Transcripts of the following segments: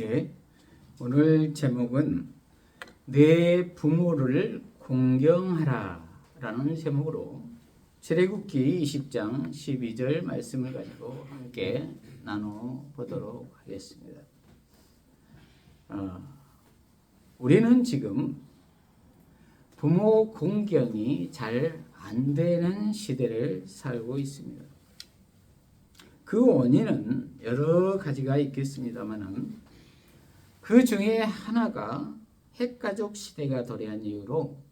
예. 오늘 제목은 내 부모를 공경하라라는 제목으로 출애굽기 20장 12절 말씀을 가지고 함께 나눠 보도록 하겠습니다. 어, 우리는 지금 부모 공경이 잘 안 되는 시대를 살고 있습니다. 그 원인은 여러 가지가 있겠습니다만은 그 중에 하나가 핵가족 시대가 도래한 이유로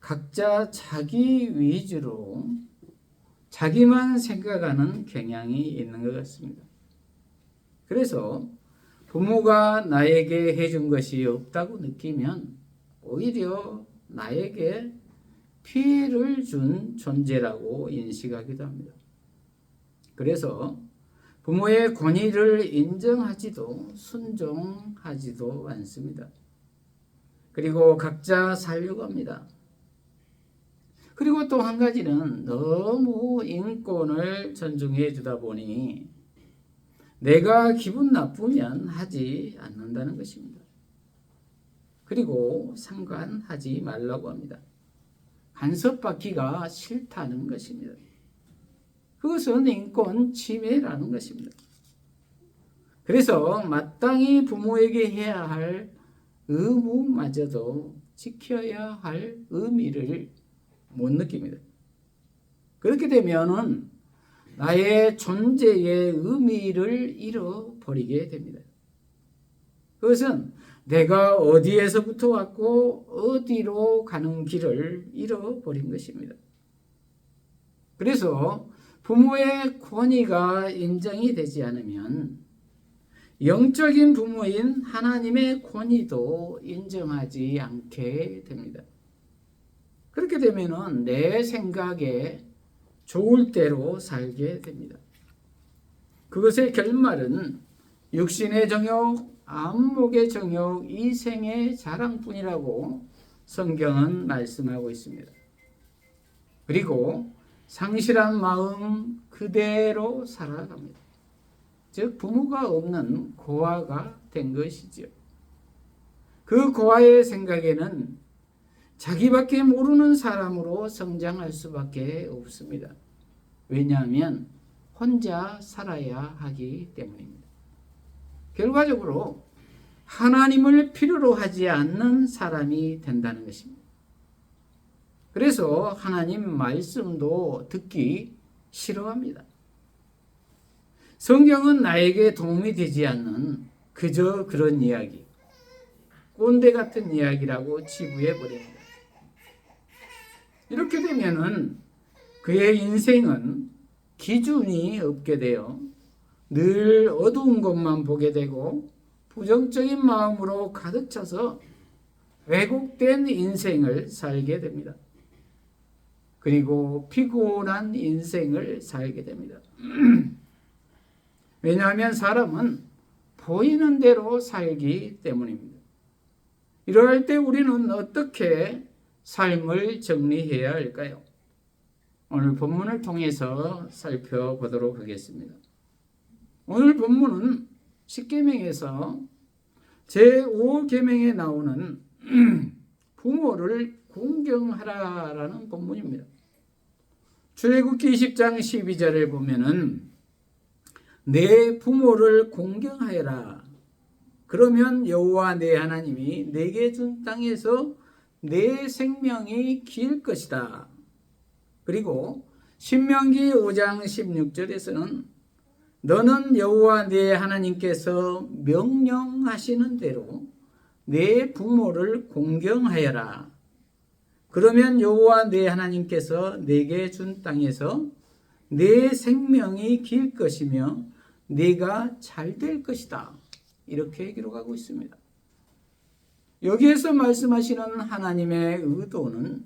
각자 자기 위주로 자기만 생각하는 경향이 있는 것 같습니다. 그래서 부모가 나에게 해준 것이 없다고 느끼면 오히려 나에게 피해를 준 존재라고 인식하기도 합니다. 그래서 부모의 권위를 인정하지도 순종하지도 않습니다. 그리고 각자 살려고 합니다. 그리고 또 한 가지는 너무 인권을 존중해 주다 보니 내가 기분 나쁘면 하지 않는다는 것입니다. 그리고 상관하지 말라고 합니다. 간섭받기가 싫다는 것입니다. 그것은 인권 침해라는 것입니다. 그래서 마땅히 부모에게 해야 할 의무마저도 지켜야 할 의미를 못 느낍니다. 그렇게 되면은 나의 존재의 의미를 잃어버리게 됩니다. 그것은 내가 어디에서부터 왔고 어디로 가는 길을 잃어버린 것입니다. 그래서 부모의 권위가 인정이 되지 않으면 영적인 부모인 하나님의 권위도 인정하지 않게 됩니다. 그렇게 되면은 내 생각에 좋을 대로 살게 됩니다. 그것의 결말은 육신의 정욕, 안목의 정욕, 이생의 자랑뿐이라고 성경은 말씀하고 있습니다. 그리고 상실한 마음 그대로 살아갑니다. 즉 부모가 없는 고아가 된 것이죠. 그 고아의 생각에는 자기밖에 모르는 사람으로 성장할 수밖에 없습니다. 왜냐하면 혼자 살아야 하기 때문입니다. 결과적으로 하나님을 필요로 하지 않는 사람이 된다는 것입니다. 그래서 하나님 말씀도 듣기 싫어합니다. 성경은 나에게 도움이 되지 않는 그저 그런 이야기, 꼰대 같은 이야기라고 치부해 버립니다. 이렇게 되면은 그의 인생은 기준이 없게 되어 늘 어두운 것만 보게 되고 부정적인 마음으로 가득 차서 왜곡된 인생을 살게 됩니다. 그리고 피곤한 인생을 살게 됩니다. 왜냐하면 사람은 보이는 대로 살기 때문입니다. 이럴 때 우리는 어떻게 삶을 정리해야 할까요? 오늘 본문을 통해서 살펴보도록 하겠습니다. 오늘 본문은 10계명에서 제5계명에 나오는 부모를 공경하라라는 본문입니다. 출애굽기 20장 12절을 보면은 내 부모를 공경하여라. 그러면 여호와 내 하나님이 내게 준 땅에서 내 생명이 길 것이다. 그리고 신명기 5장 16절에서는 너는 여호와 내 하나님께서 명령하시는 대로 내 부모를 공경하여라. 그러면 여호와 내 하나님께서 내게 준 땅에서 내 생명이 길 것이며 내가 잘 될 것이다. 이렇게 기록하고 있습니다. 여기에서 말씀하시는 하나님의 의도는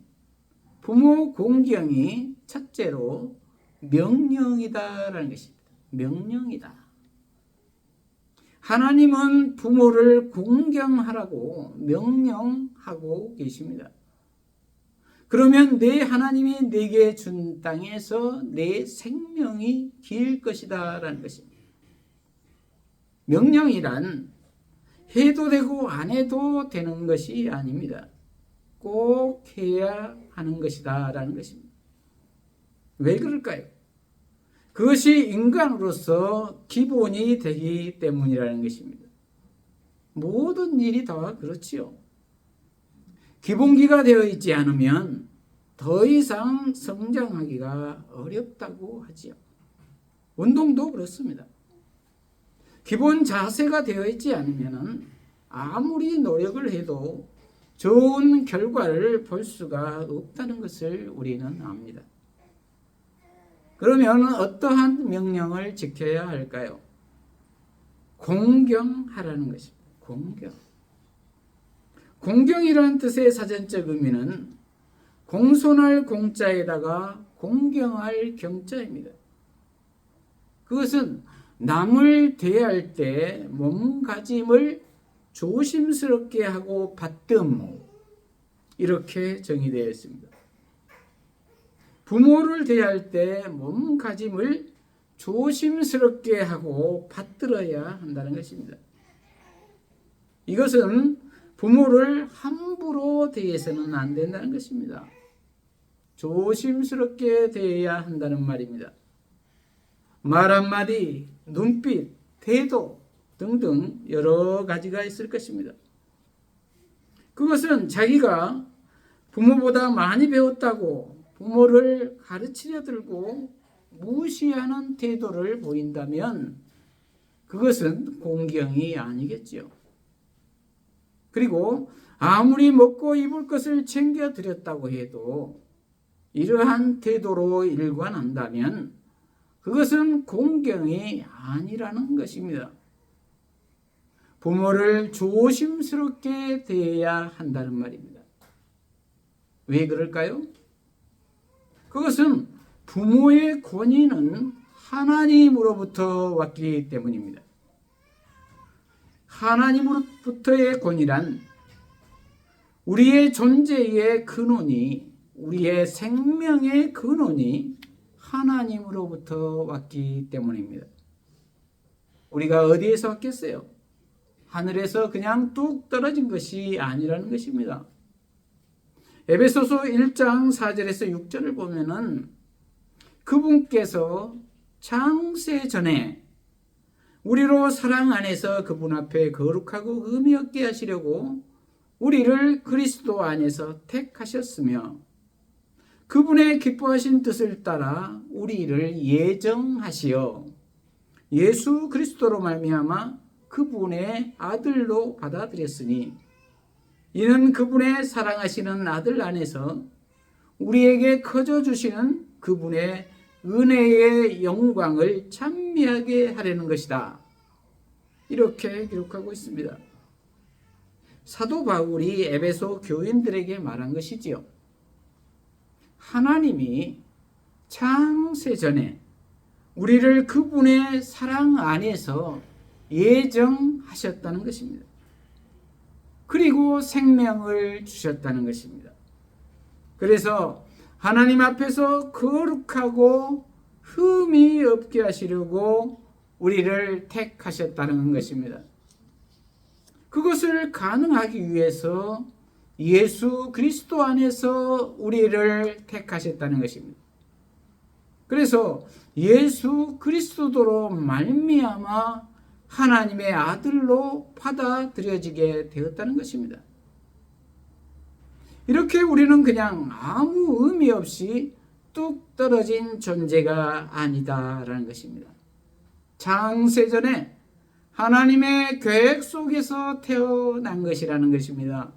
부모 공경이 첫째로 명령이다라는 것입니다. 명령이다. 하나님은 부모를 공경하라고 명령하고 계십니다. 그러면 내 하나님이 내게 준 땅에서 내 생명이 길 것이다 라는 것입니다. 명령이란 해도 되고 안 해도 되는 것이 아닙니다. 꼭 해야 하는 것이다 라는 것입니다. 왜 그럴까요? 그것이 인간으로서 기본이 되기 때문이라는 것입니다. 모든 일이 다 그렇지요. 기본기가 되어 있지 않으면 더 이상 성장하기가 어렵다고 하지요. 운동도 그렇습니다. 기본 자세가 되어 있지 않으면 아무리 노력을 해도 좋은 결과를 볼 수가 없다는 것을 우리는 압니다. 그러면 어떠한 명령을 지켜야 할까요? 공경하라는 것입니다. 공경. 공경이라는 뜻의 사전적 의미는 공손할 공자에다가 공경할 경자입니다. 그것은 남을 대할 때 몸가짐을 조심스럽게 하고 받듬 이렇게 정의되어 있습니다. 부모를 대할 때 몸가짐을 조심스럽게 하고 받들어야 한다는 것입니다. 이것은 부모를 함부로 대해서는 안 된다는 것입니다. 조심스럽게 대해야 한다는 말입니다. 말 한마디, 눈빛, 태도 등등 여러 가지가 있을 것입니다. 그것은 자기가 부모보다 많이 배웠다고 부모를 가르치려 들고 무시하는 태도를 보인다면 그것은 공경이 아니겠죠. 그리고 아무리 먹고 입을 것을 챙겨 드렸다고 해도 이러한 태도로 일관한다면 그것은 공경이 아니라는 것입니다. 부모를 조심스럽게 대해야 한다는 말입니다. 왜 그럴까요? 그것은 부모의 권위는 하나님으로부터 왔기 때문입니다. 하나님으로부터의 권위란 우리의 존재의 근원이 우리의 생명의 근원이 하나님으로부터 왔기 때문입니다. 우리가 어디에서 왔겠어요? 하늘에서 그냥 뚝 떨어진 것이 아니라는 것입니다. 에베소서 1장 4절에서 6절을 보면은 그분께서 창세 전에 우리로 사랑 안에서 그분 앞에 거룩하고 의미 없게 하시려고 우리를 그리스도 안에서 택하셨으며 그분의 기뻐하신 뜻을 따라 우리를 예정하시어 예수 그리스도로 말미암아 그분의 아들로 받아들였으니 이는 그분의 사랑하시는 아들 안에서 우리에게 커져 주시는 그분의 은혜의 영광을 찬미하게 하려는 것이다. 이렇게 기록하고 있습니다. 사도 바울이 에베소 교인들에게 말한 것이지요. 하나님이 창세 전에 우리를 그분의 사랑 안에서 예정하셨다는 것입니다. 그리고 생명을 주셨다는 것입니다. 그래서 하나님 앞에서 거룩하고 흠이 없게 하시려고 우리를 택하셨다는 것입니다. 그것을 가능하기 위해서 예수 그리스도 안에서 우리를 택하셨다는 것입니다. 그래서 예수 그리스도로 말미암아 하나님의 아들로 받아들여지게 되었다는 것입니다. 이렇게 우리는 그냥 아무 의미 없이 뚝 떨어진 존재가 아니다라는 것입니다. 장세전에 하나님의 계획 속에서 태어난 것이라는 것입니다.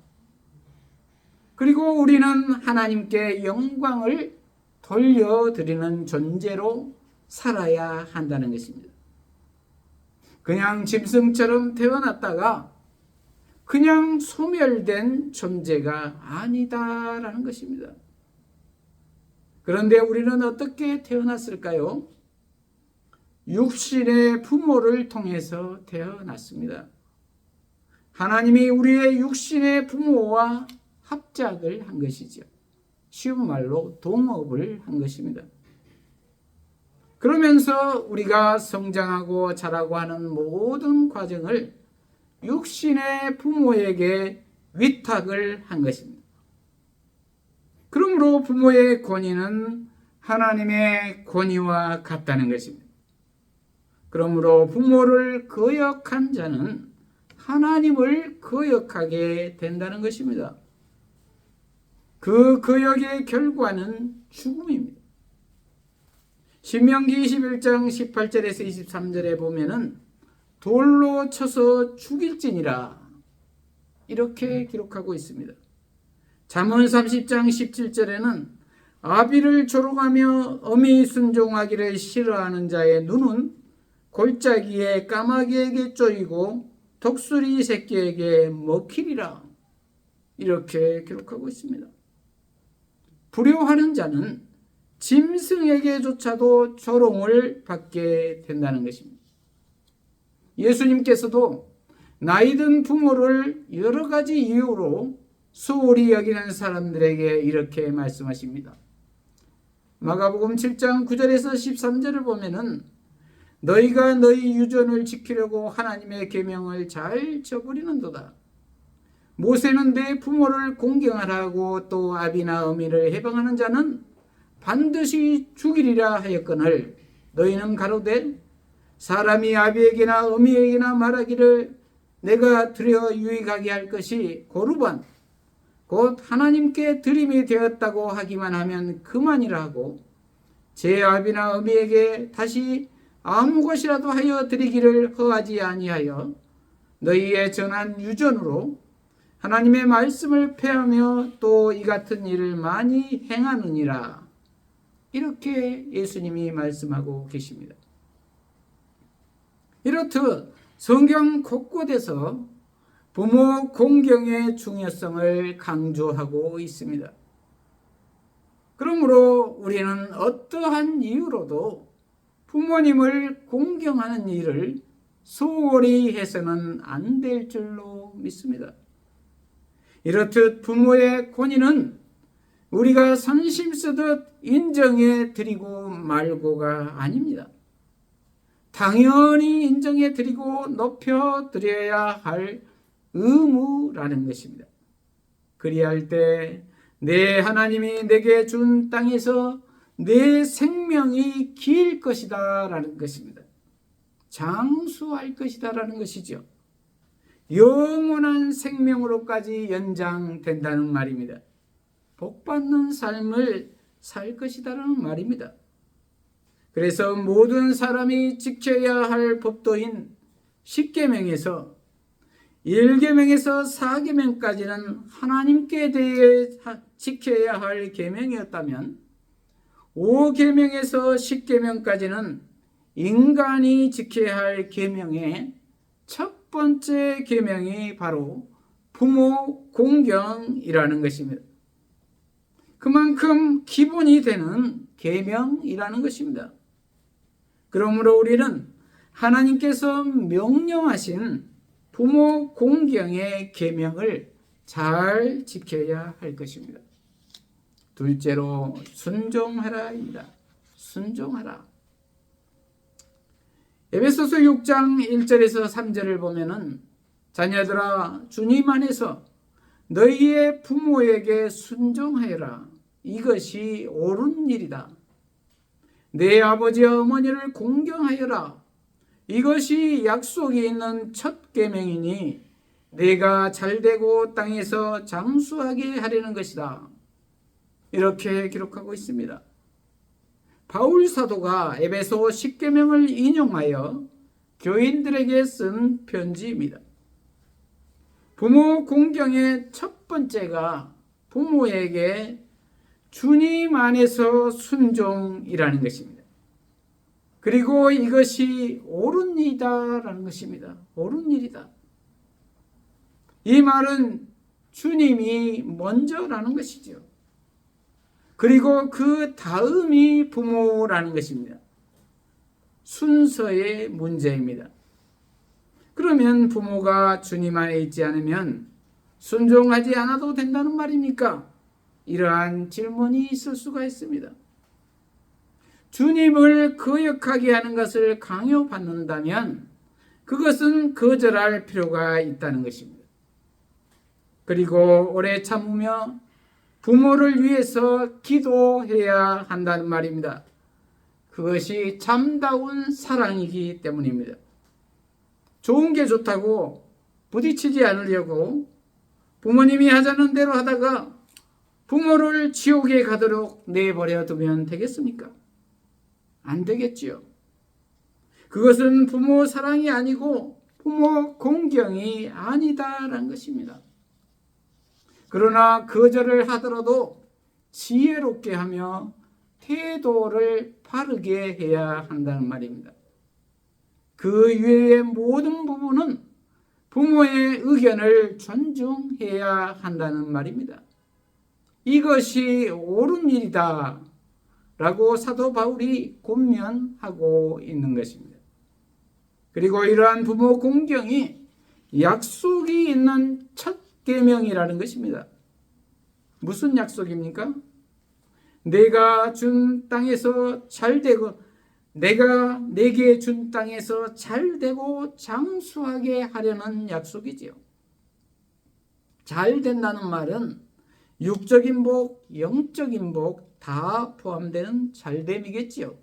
그리고 우리는 하나님께 영광을 돌려드리는 존재로 살아야 한다는 것입니다. 그냥 짐승처럼 태어났다가 그냥 소멸된 존재가 아니다라는 것입니다. 그런데 우리는 어떻게 태어났을까요? 육신의 부모를 통해서 태어났습니다. 하나님이 우리의 육신의 부모와 합작을 한 것이죠. 쉬운 말로 동업을 한 것입니다. 그러면서 우리가 성장하고 자라고 하는 모든 과정을 육신의 부모에게 위탁을 한 것입니다. 그러므로 부모의 권위는 하나님의 권위와 같다는 것입니다. 그러므로 부모를 거역한 자는 하나님을 거역하게 된다는 것입니다. 그 거역의 결과는 죽음입니다. 신명기 21장 18절에서 23절에 보면은 돌로 쳐서 죽일지니라 이렇게 기록하고 있습니다. 잠언 30장 17절에는 아비를 조롱하며 어미 순종하기를 싫어하는 자의 눈은 골짜기에 까마귀에게 쪼이고 독수리 새끼에게 먹히리라 이렇게 기록하고 있습니다. 불효하는 자는 짐승에게조차도 조롱을 받게 된다는 것입니다. 예수님께서도 나이든 부모를 여러 가지 이유로 소홀히 여기는 사람들에게 이렇게 말씀하십니다. 마가복음 7장 9절에서 13절을 보면은 너희가 너희 유전을 지키려고 하나님의 계명을 잘 저버리는도다. 모세는 내 부모를 공경하라고 또 아비나 어미를 해방하는 자는 반드시 죽이리라 하였거늘 너희는 가로되 사람이 아비에게나 어미에게나 말하기를 내가 드려 유익하게 할 것이 고르반 곧 하나님께 드림이 되었다고 하기만 하면 그만이라 하고 제 아비나 어미에게 다시 아무 것이라도 하여 드리기를 허하지 아니하여 너희의 전한 유전으로 하나님의 말씀을 폐하며 또 이 같은 일을 많이 행하느니라. 이렇게 예수님이 말씀하고 계십니다. 이렇듯 성경 곳곳에서 부모 공경의 중요성을 강조하고 있습니다. 그러므로 우리는 어떠한 이유로도 부모님을 공경하는 일을 소홀히 해서는 안 될 줄로 믿습니다. 이렇듯 부모의 권위는 우리가 선심 쓰듯 인정해 드리고 말고가 아닙니다. 당연히 인정해 드리고 높여 드려야 할 의무라는 것입니다. 그리할 때 내 하나님이 내게 준 땅에서 내 생명이 길 것이다 라는 것입니다. 장수할 것이다 라는 것이죠. 영원한 생명으로까지 연장된다는 말입니다. 복받는 삶을 살 것이다라는 말입니다. 그래서 모든 사람이 지켜야 할 법도인 10계명에서 1계명에서 4계명까지는 하나님께 대해 지켜야 할 계명이었다면 5계명에서 10계명까지는 인간이 지켜야 할 계명의 첫 번째 계명이 바로 부모 공경이라는 것입니다. 그만큼 기본이 되는 계명이라는 것입니다. 그러므로 우리는 하나님께서 명령하신 부모 공경의 계명을 잘 지켜야 할 것입니다. 둘째로 순종하라입니다. 순종하라. 에베소서 6장 1절에서 3절을 보면은 자녀들아 주님 안에서 너희의 부모에게 순종하여라. 이것이 옳은 일이다. 내 아버지 어머니를 공경하여라. 이것이 약속이 있는 첫 계명이니 내가 잘되고 땅에서 장수하게 하려는 것이다. 이렇게 기록하고 있습니다. 바울 사도가 에베소 10계명을 인용하여 교인들에게 쓴 편지입니다. 부모 공경의 첫 번째가 부모에게 주님 안에서 순종이라는 것입니다. 그리고 이것이 옳은 일이다라는 것입니다. 옳은 일이다. 이 말은 주님이 먼저라는 것이죠. 그리고 그 다음이 부모라는 것입니다. 순서의 문제입니다. 그러면 부모가 주님 안에 있지 않으면 순종하지 않아도 된다는 말입니까? 이러한 질문이 있을 수가 있습니다. 주님을 거역하게 하는 것을 강요받는다면 그것은 거절할 필요가 있다는 것입니다. 그리고 오래 참으며 부모를 위해서 기도해야 한다는 말입니다. 그것이 참다운 사랑이기 때문입니다. 좋은 게 좋다고 부딪히지 않으려고 부모님이 하자는 대로 하다가 부모를 지옥에 가도록 내버려 두면 되겠습니까? 안 되겠지요. 그것은 부모 사랑이 아니고 부모 공경이 아니다라는 것입니다. 그러나 거절을 하더라도 지혜롭게 하며 태도를 바르게 해야 한다는 말입니다. 그 외의 모든 부분은 부모의 의견을 존중해야 한다는 말입니다. 이것이 옳은 일이다. 라고 사도 바울이 권면하고 있는 것입니다. 그리고 이러한 부모 공경이 약속이 있는 첫 계명이라는 것입니다. 무슨 약속입니까? 내가 준 땅에서 잘 되고 내가 내게 준 땅에서 잘 되고 장수하게 하려는 약속이지요. 잘 된다는 말은 육적인 복, 영적인 복 다 포함되는 잘됨이겠지요.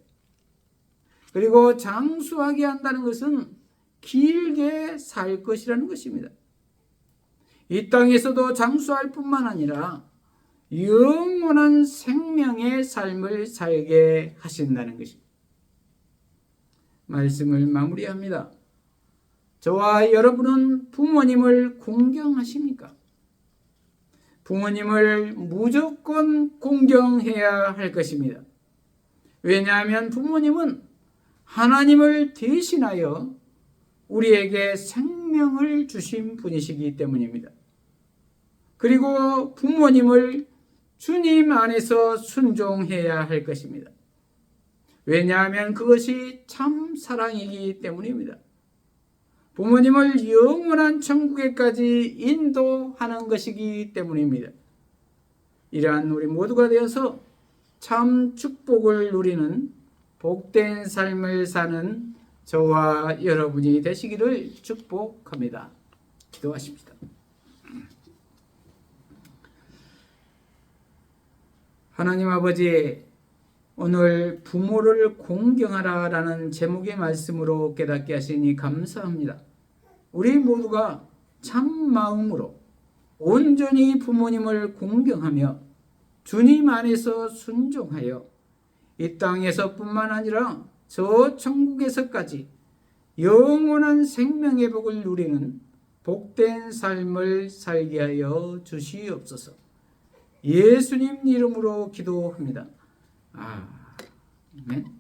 그리고 장수하게 한다는 것은 길게 살 것이라는 것입니다. 이 땅에서도 장수할 뿐만 아니라 영원한 생명의 삶을 살게 하신다는 것입니다. 말씀을 마무리합니다. 저와 여러분은 부모님을 공경하십니까? 부모님을 무조건 공경해야 할 것입니다. 왜냐하면 부모님은 하나님을 대신하여 우리에게 생명을 주신 분이시기 때문입니다. 그리고 부모님을 주님 안에서 순종해야 할 것입니다. 왜냐하면 그것이 참 사랑이기 때문입니다. 부모님을 영원한 천국에까지 인도하는 것이기 때문입니다. 이러한 우리 모두가 되어서 참 축복을 누리는 복된 삶을 사는 저와 여러분이 되시기를 축복합니다. 기도하십시다. 하나님 아버지, 오늘 부모를 공경하라 라는 제목의 말씀으로 깨닫게 하시니 감사합니다. 우리 모두가 참 마음으로 온전히 부모님을 공경하며 주님 안에서 순종하여 이 땅에서뿐만 아니라 저 천국에서까지 영원한 생명의 복을 누리는 복된 삶을 살게 하여 주시옵소서. 예수님 이름으로 기도합니다. 아멘.